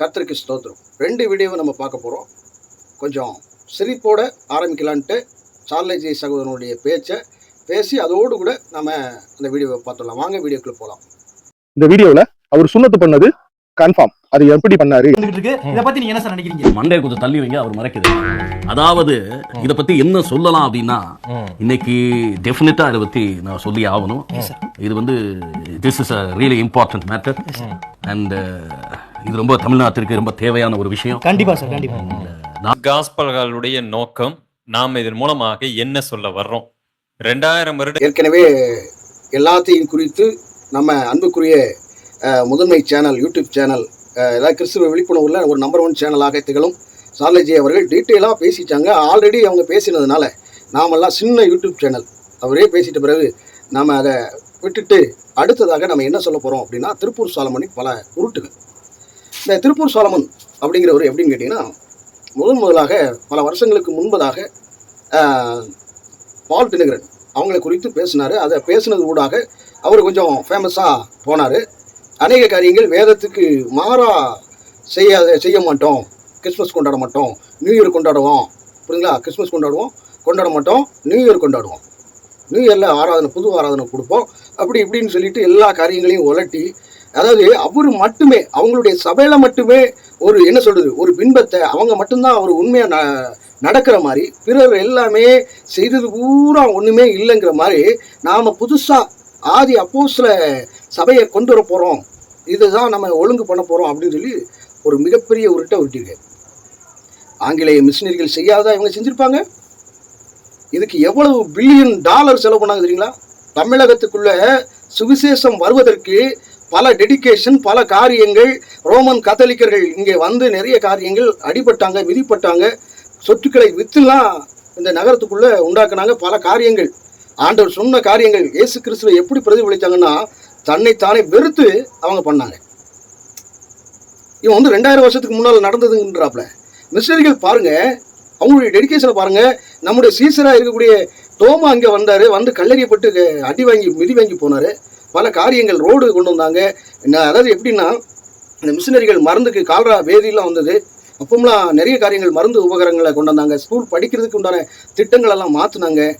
கத்திரிக்கு ஸ்தோத்திரம். ரெண்டு வீடியோவை நம்ம பார்க்க போகிறோம் கொஞ்சம் சிரிப்போட ஆரம்பிக்கலான்ட்டு சார்லஜி சகோதரனுடைய பேச்சை பேசி அதோடு கூட நம்ம அந்த வீடியோவை பார்த்துடலாம். வாங்க வீடியோக்குள்ளே போகலாம் இந்த வீடியோல அவர் சுண்ணத்து பண்ணது கன்ஃபார்ம் அது எப்படி பண்ணாரு? இத பத்தி நீங்க என்ன சார் நினைக்கிறீங்க? மண்டையை கொஞ்சம் தள்ளி வைங்க அவர் மறைக்குது. அதாவது இத பத்தி என்ன சொல்லலாம் அப்படின்னா இன்னைக்கு டெஃபினட்டா இதை பத்தி நான் சொல்லி ஆகணும். இது வந்து this is a really important matter and இது ரொம்ப தமிழ்நாட்டிற்கு ரொம்ப தேவையான ஒரு விஷயம். கண்டிப்பா சார் கண்டிப்பா. காஸ்பல்களுடைய நோக்கம் நாம் இதன் மூலமாக என்ன சொல்ல வர்றோம்? ரெண்டாயிரம் வருட ஏற்கனவே எல்லாத்தையும் குறித்து நம்ம அன்புக்குரிய முதன்மை சேனல் யூடியூப் சேனல் ஏதாவது கிறிஸ்துவ விழிப்புணர்வுல ஒரு நம்பர் ஒன் சேனலாக திகழும். சார்லேஜி அவர்கள் டீட்டெயிலாக பேசிட்டாங்க. ஆல்ரெடி அவங்க பேசினதுனால நாமெல்லாம் சின்ன யூடியூப் சேனல் அவரே பேசிட்ட பிறகு நாம் அதை விட்டுட்டு அடுத்ததாக நம்ம என்ன சொல்ல போகிறோம் அப்படின்னா திருப்பூர் சாலமனின் பல உருட்டுகள். இந்த திருப்பூர் சாலமன் அப்படிங்கிறவர் எப்படின்னு கேட்டிங்கன்னா முதன் முதலாக பல வருஷங்களுக்கு முன்பதாக பால் தினகரன் அவங்கள குறித்து பேசினார். அதை பேசுனது ஊடாக அவர் கொஞ்சம் ஃபேமஸாக போனார். அநேக காரியங்கள் வேதத்துக்கு மாறா செய்யாத செய்ய மாட்டோம். கிறிஸ்மஸ் கொண்டாட மாட்டோம். நியூ இயர் கொண்டாடுவோம். புரியுங்களா கிறிஸ்மஸ் கொண்டாடுவோம். கொண்டாட மாட்டோம். நியூ இயர் கொண்டாடுவோம். நியூ இயரில் ஆராதனை புது ஆராதனை கொடுப்போம். அப்படி இப்படின்னு சொல்லிட்டு எல்லா காரியங்களையும் உலட்டி அதாவது அவர் மட்டுமே அவங்களுடைய சபையில் மட்டுமே ஒரு என்ன சொல்கிறது ஒரு பின்பத்தை அவங்க மட்டும்தான் அவர் உண்மையாக ந நடக்கிற மாதிரி பிறர் எல்லாமே செய்தது பூரா ஒன்றுமே இல்லைங்கிற மாதிரி நாம் புதுசாக ஆதி அப்போஸில் சபையை கொண்டு வர போகிறோம் இதுதான் நம்ம ஒழுங்கு பண்ண போகிறோம் அப்படின்னு சொல்லி ஒரு மிகப்பெரிய உருட்டை உருட்டிருக்கு ஆங்கிலேய மிஷினரிகள் செய்யாத இவங்க செஞ்சுருப்பாங்க? இதுக்கு எவ்வளவு பில்லியன் டாலர் செலவு பண்ணாங்க தெரியுங்களா? தமிழகத்துக்குள்ள சுவிசேஷம் வருவதற்கு பல டெடிகேஷன் பல காரியங்கள் ரோமன் கத்தோலிக்கர்கள் இங்கே வந்து நிறைய காரியங்கள் அடிபட்டாங்க விதிப்பட்டாங்க சொத்துக்களை வித்துலாம் இந்த நகரத்துக்குள்ளே உண்டாக்குனாங்க பல காரியங்கள். ஆண்டவர் சொன்ன காரியங்கள் இயேசு கிறிஸ்துவை எப்படி பிரதிபலித்தாங்கன்னா தன்னைத்தானே வெறுத்து அவங்க பண்ணாங்க. இவன் வந்து ரெண்டாயிரம் வருஷத்துக்கு முன்னால் நடந்ததுன்றாப்புல மிஷினரிகள் பாருங்க அவங்களுடைய டெடிகேஷனை பாருங்க நம்முடைய சீசராக இருக்கக்கூடிய தோமா அங்கே வந்தார் வந்து கல்லறியப்பட்டு அடி வாங்கி மிதி வாங்கி போனார். பல காரியங்கள் ரோடு கொண்டு வந்தாங்க. என்ன- அதாவது எப்படின்னா இந்த மிஷினரிகள் மருந்துக்கு கால்ரா வேதியெல்லாம் வந்தது. அப்போம்லாம் நிறைய காரியங்கள் மருந்து உபகரணங்களை கொண்டு வந்தாங்க. ஸ்கூல் படிக்கிறதுக்கு உண்டான திட்டங்களெல்லாம் மாற்றினாங்க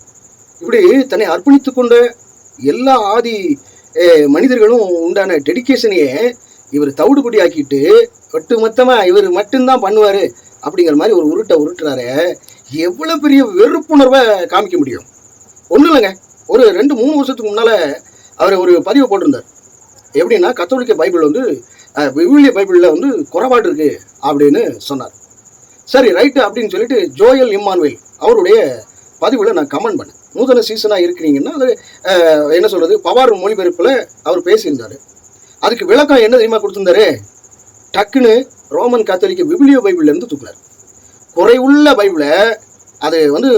இப்படி தன்னை அர்ப்பணித்து கொண்ட எல்லா ஆதி மனிதர்களும் உண்டான டெடிகேஷனையே இவர் தவிடுபடி ஆக்கிட்டு ஒட்டு மொத்தமாக இவர் மட்டும்தான் பண்ணுவார் அப்படிங்கிற மாதிரி ஒரு உருட்டை உருட்டுறாரு. எவ்வளோ பெரிய வெறுப்புணர்வை காமிக்க முடியும். ஒன்றும் இல்லைங்க. ஒரு ரெண்டு மூணு வருஷத்துக்கு முன்னால் அவர் ஒரு பதிவு போட்டிருந்தார். எப்படின்னா கத்தோலிக்க பைபிள் வந்து விவிலிய பைபிளில் வந்து குறைபாடு இருக்கு அப்படின்னு சொன்னார். சரி ரைட்டு அப்படின்னு சொல்லிட்டு ஜோயல் இம்மானுவேல் அவருடைய பதிவில் நான் கமெண்ட் பண்ணேன். நூதன சீசனாக இருக்கிறீங்கன்னா அது என்ன சொல்கிறது பவார் மொழிபெயர்ப்பில் அவர் பேசியிருந்தார். அதுக்கு விளக்கம் என்ன தெரியுமா கொடுத்துருந்தாரு? டக்குன்னு ரோமன் கத்தோலிக்க விபிலியோ பைபிள்லேருந்து தூக்குனார். குறைவுள்ள பைபிளை அது வந்து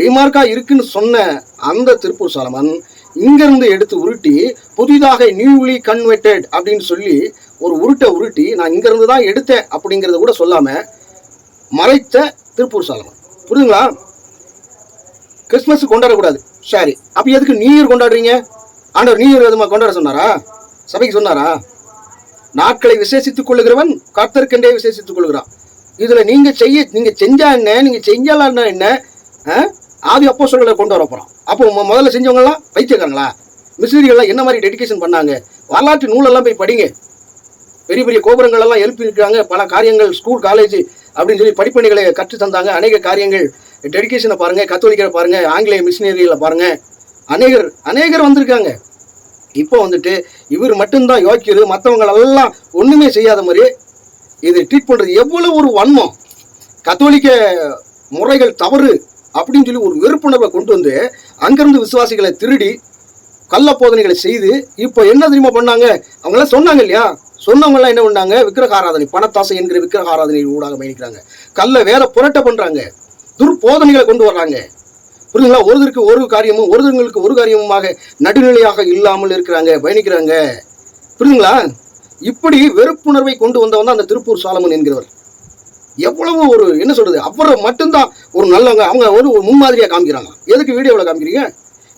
ரீமார்க்காக இருக்குன்னு சொன்ன அந்த திருப்பூர் சாலமன் இங்கேருந்து எடுத்து உருட்டி புதிதாக நியூலி கன்வெர்டட் அப்படின்னு சொல்லி ஒரு உருட்டை உருட்டி நான் இங்கேருந்து தான் எடுத்தேன் அப்படிங்கிறத கூட சொல்லாமல் மறைத்த திருப்பூர் சாலமன். புரியுதுங்களா? கிறிஸ்மஸ் கொண்டாடக்கூடாது சரி அப்போ எதுக்கு நியூ இயர் கொண்டாடுறீங்க? ஆண்டவர் நியூ இயர் எதுமா கொண்டாட சொன்னாரா? சபைக்கு சொன்னாரா? நாட்களை விசேஷித்துக் கொள்ளுகிறவன் கர்த்தருக்கென்றே விசேஷித்துக் கொள்கிறான். இதில் நீங்கள் செய்ய நீங்கள் செஞ்சா என்ன? நீங்கள் செஞ்சாலா என்ன? ஆதி அப்போ கொண்டு வர போகிறோம் அப்போ முதல்ல செஞ்சவங்கலாம் பைத்தியக்காரங்களா? என்ன மாதிரி டெடிகேஷன் பண்ணாங்க? வரலாற்று நூலெல்லாம் போய் படிங்க. பெரிய பெரிய கோபுரங்கள் எல்லாம் எழுப்பியிருக்காங்க. பல காரியங்கள் ஸ்கூல் காலேஜ் அப்படின்னு சொல்லி படிப்பணிகளை கற்று தந்தாங்க. அநேக காரியங்கள் டெடிகேஷனை பாருங்கள் கத்தோலிக்கரை பாருங்கள் ஆங்கிலேய மிஷினரிகளை பாருங்கள் அநேகர் அநேகர் வந்திருக்காங்க. இப்போ வந்துட்டு இவர் மட்டும்தான் யோக்கியது மற்றவங்களெல்லாம் ஒன்றுமே செய்யாத மாதிரி இது ட்ரீட் பண்ணுறது எவ்வளோ ஒரு வன்மம். கத்தோலிக்க முறைகள் தவறு அப்படின்னு சொல்லி ஒரு வெறுப்புணர்வை கொண்டு வந்து அங்கிருந்து விசுவாசிகளை திருடி கள்ள போதனைகளை செய்து இப்போ என்ன தெரியுமா பண்ணாங்க? அவங்களாம் சொன்னாங்க இல்லையா? சொன்னவங்கலாம் என்ன பண்ணாங்க? விக்கிரக ஆராதனை பணத்தாசை என்கிற விக்கிரக ஆராதனை ஊடாக பயணிக்கிறாங்க. கல்லை வேற புரட்ட பண்ணுறாங்க துர்போதனைகளை கொண்டு வர்றாங்க. புரியுதுங்களா? ஒருத்தருக்கு ஒரு காரியமும் ஒருத்தங்களுக்கு ஒரு காரியமுமாக நடுநிலையாக இல்லாமல் இருக்கிறாங்க பயணிக்கிறாங்க. புரியுதுங்களா? இப்படி வெறுப்புணர்வை கொண்டு வந்தவன் தான் அந்த திருப்பூர் சாலமன் என்கிறவர். எவ்வளவு ஒரு என்ன சொல்றது? அவரை மட்டும்தான் ஒரு நல்லவங்க அவங்க ஒரு ஒரு முன்மாதிரியா காமிக்கிறாங்க. எதுக்கு வீடியோவில் காமிக்கிறீங்க?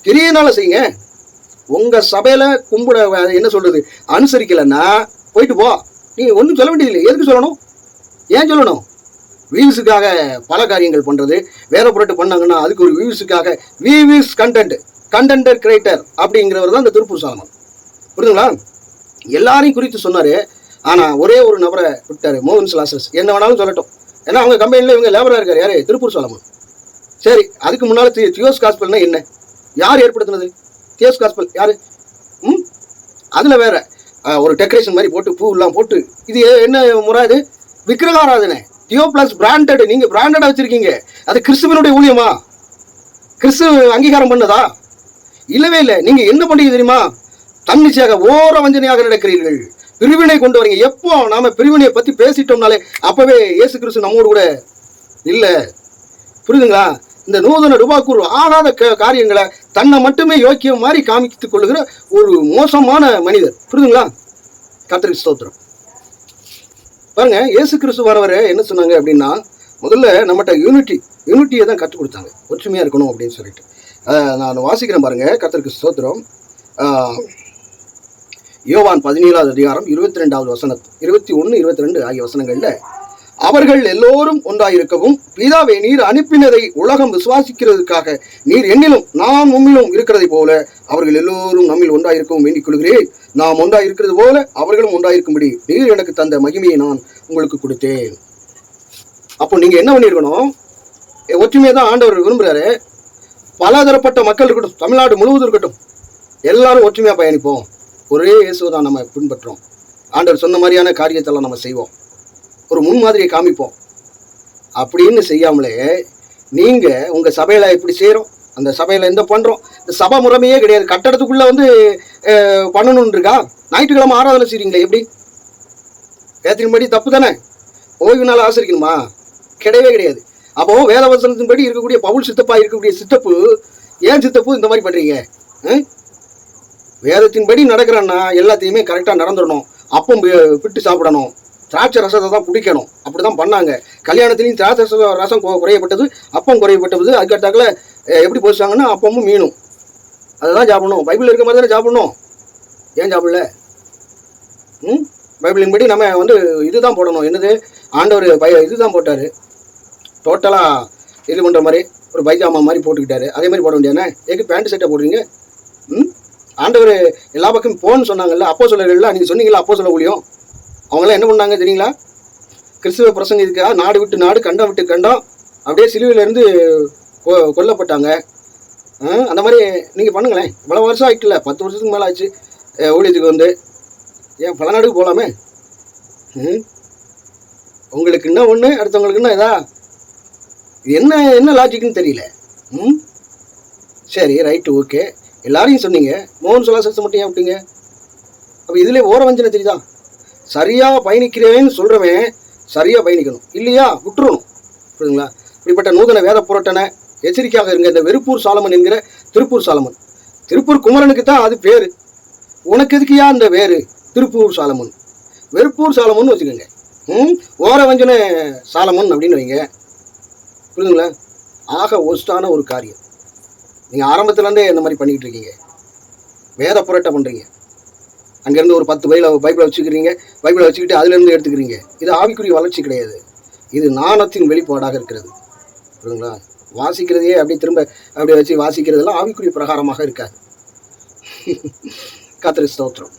கிரியனால செய்யுங்க. உங்க சபையில கும்பிட என்ன சொல்றது அனுசரிக்கலைன்னா போயிட்டு போ. நீ ஒன்றும் சொல்ல வேண்டியதில்லை. எதுக்கு சொல்லணும்? ஏன் சொல்லணும்? வியூஸுக்காக பல காரியங்கள் பண்ணுறது வேற புரட்டு பண்ணாங்கன்னா அதுக்கு ஒரு வியூஸுக்காக வியூஸ் கண்டென்ட் கண்டென்டர் கிரியேட்டர் அப்படிங்கிறவர் தான் இந்த திருப்பூர் சாலமன். புரியுதுங்களா? எல்லாரையும் குறித்து சொன்னார். ஆனால் ஒரே ஒரு நபரை விட்டாரு மோகன் சிலாசஸ் என்ன வேணாலும் சொல்லட்டும். ஏன்னா அவங்க கம்பெனியில் இவங்க லேபராக இருக்கார். யார்? திருப்பூர் சாலமன். சரி அதுக்கு முன்னால் தியோஸ் காஸ்பல்னா என்ன? யார் ஏற்படுத்தினது? தியோஸ் காஸ்பல் யார்? ம்? அதில் வேற ஒரு டெக்கரேஷன் மாதிரி போட்டு பூ எல்லாம் போட்டு இது என்ன முறை இது? விக்கிரகாராதனை. டியோ பிளஸ் பிராண்டட் நீங்கள் பிராண்டடாக வச்சுருக்கீங்க. அது கிறிஸ்துவனுடைய ஊழியமா? கிறிஸ்துவ அங்கீகாரம் பண்ணதா? இல்லவே இல்லை. நீங்கள் என்ன பண்ணுறீங்க தெரியுமா? தன்னிச்சையாக ஓர வஞ்சனையாக நடக்கிறீர்கள். பிரிவினை கொண்டு வரீங்க. எப்போ நாம பிரிவினையை பற்றி பேசிட்டோம்னாலே அப்போவே இயேசு கிறிஸ்து நம்மோடு கூட இல்லை. புரியுதுங்களா? இந்த நூதன ருபாக்கூர் ஆகாத காரியங்களை தன்னை மட்டுமே யோக்கியம் மாதிரி காமித்துக் கொள்ளுகிற ஒரு மோசமான மனிதர். புரியுதுங்களா? கத்திரிக்கு ஸ்தோத்திரம். பாருங்க இயேசு கிறிஸ்து வரவர் என்ன சொன்னாங்க அப்படின்னா முதல்ல நம்மகிட்ட யூனிட்டி யூனிட்டியை தான் கற்றுக் கொடுத்தாங்க. ஒற்றுமையாக இருக்கணும் அப்படின்னு சொல்லிட்டு. நான் வாசிக்கிறேன் பாருங்க கத்தருக்கு ஸ்தோத்திரம். யோவான் பதினேழாவது அதிகாரம் இருபத்தி ரெண்டாவது வசனம் இருபத்தி ஒன்று இருபத்தி ரெண்டு ஆகிய வசனங்கள்ல அவர்கள் எல்லோரும் ஒன்றாயிருக்கவும் பிதாவே நீர் அனுப்பினதை உலகம் விசுவாசிக்கிறதுக்காக நீர் என்னிலும் நான் உம்மிலும் இருக்கிறதை போல அவர்கள் எல்லோரும் நம்மில் ஒன்றாயிருக்கவும் வேண்டிக் கொள்கிறேன். நாம் ஒன்றாயிருக்கிறது போல அவர்களும் ஒன்றாயிருக்கும்படி நீர் எனக்கு தந்த மகிமையை நான் உங்களுக்கு கொடுத்தேன். அப்போ நீங்க என்ன பண்ணிருக்கணும் ஒற்றுமையை தான் ஆண்டவர் விரும்புகிறாரு பலதரப்பட்ட மக்கள் இருக்கட்டும் தமிழ்நாடு முழுவதும் இருக்கட்டும் எல்லாரும் ஒற்றுமையாக பயணிப்போம். ஒரே இயேசுவை தான் நம்ம பின்பற்றோம் ஆண்டவர் சொன்ன மாதிரியான காரியத்தெல்லாம் நம்ம செய்வோம். ஒரு முன்மாதிரியை காமிப்போம். அப்படின்னு செய்யாமலே நீங்கள் உங்கள் சபையில் இப்படி செய்கிறோம் அந்த சபையில் எந்த பண்ணுறோம் இந்த சபை முறைமையே கிடையாது. கட்டடத்துக்குள்ளே வந்து அஹ், பண்ணணும்னு இருக்கா ஞாயிற்றுக்கிழமை ஆராதனை செய்கிறீங்களே எப்படி? ஏற்றின்படி தப்பு தானே? ஓய்வு நாள் ஆசிரிக்கணுமா? கிடையவே கிடையாது. அப்போ வேதவசனத்தின்படி இருக்கக்கூடிய பவுல் சித்தப்பா இருக்கக்கூடிய சித்தப்பு ஏன் சித்தப்பு இந்த மாதிரி பண்ணுறீங்க ஆ? வேதத்தின்படி நடக்கிறான்னா எல்லாத்தையுமே கரெக்டாக நடந்துடணும். அப்பம் விட்டு சாப்பிடணும். திராட்சை ரசத்தை தான் குடிக்கணும். அப்படிதான் பண்ணாங்க. கல்யாணத்துலேயும் திராட்சை ரசம் ரசம் குறையப்பட்டது அப்பம் குறையப்பட்டது. அதுக்கடுத்தாக்கில் எப்படி போச்சாங்கன்னா அப்பமும் மீனும். அதுதான் சாப்பிடணும். பைபிள் இருக்க மாதிரி தானே சாப்பிடணும்? ஏன் சாப்பிடல? ம்? பைபிளின் படி நம்ம வந்து இதுதான் போடணும். என்னது? ஆண்டவர் பை இதுதான் போட்டார். டோட்டலாக இது பண்ணுற மாதிரி ஒரு பைஜாமா மாதிரி போட்டுக்கிட்டாரு. அதே மாதிரி போட வேண்டியானே எதுக்கு பேண்ட் சட்டை போடுறீங்க? ம்? ஆண்டவர் எல்லா பக்கம் போன்னு சொன்னாங்கல்ல அப்போ சொல்லல நீங்கள் சொன்னீங்களா அப்போ சொல்ல முடியும் அவங்களாம் என்ன பண்ணாங்க தெரியுங்களா? கிறிஸ்துவ பிரசங்கத்துக்காக நாடு விட்டு நாடு கண்டம் விட்டு கண்டம் அப்படியே சிலுவையிலேருந்து கொ கொல்லப்பட்டாங்க. அந்த மாதிரி நீங்கள் பண்ணுங்களேன். இவ்வளோ வருஷம் ஆயிட்டுல பத்து வருஷத்துக்கு மேலே ஆச்சு. ஊழியத்துக்கு வந்து. ஏன் பல நாடுக்கு போகலாமே ம்? உங்களுக்கு என்ன ஒன்று அடுத்தவங்களுக்கு என்ன இதா? இது என்ன என்ன லாஜிக்னு தெரியல. ம்? சரி ரைட்டு ஓகே எல்லாரையும் சொன்னீங்க. மோகன் சுலாசத்தை மட்டும் ஏன் விட்டீங்க? அப்போ இதுலேயே ஓர வஞ்சனை தெரியுதா? சரியாக பயணிக்கிறேன்னு சொல்கிறவன் சரியாக பயணிக்கணும். இல்லையா? விட்டுறணும். புரியுதுங்களா? இப்படிப்பட்ட நூதன வேத புரட்டனை எச்சரிக்கையாக இருங்க. இந்த வெறுப்பூர் சாலமன் என்கிற திருப்பூர் சாலமன். திருப்பூர் குமரனுக்கு தான் அது பேர். உனக்கு எதுக்கியா அந்த வேறு? திருப்பூர் சாலமன். வெறுப்பூர் சாலமன் வச்சுக்கோங்க. ம்? ஓர வஞ்சன சாலமன் அப்படின்னு வைங்க. புரியுதுங்களா? ஆக ஒஸ்டான ஒரு காரியம். நீங்கள் ஆரம்பத்துலேருந்தே இந்த மாதிரி பண்ணிக்கிட்டு இருக்கீங்க. வேத புரட்டை பண்ணுறீங்க அங்கேருந்து ஒரு பத்து பைபிளை பைபிளை வச்சுக்கிறீங்க. பைபிளை வச்சுக்கிட்டு அதுலேருந்து எடுத்துக்கிறீங்க. இது ஆவிக்குரிய வளர்ச்சி கிடையாது. இது நாணத்தின் வெளிப்பாடாக இருக்கிறது. புரியுதுங்களா? வாசிக்கிறதையே அப்படியே திரும்ப அப்படியே வச்சு வாசிக்கிறதெல்லாம் ஆவிக்குரிய பிரகாரமாக இருக்காது. கத்திரி ஸ்தோத்திரம்.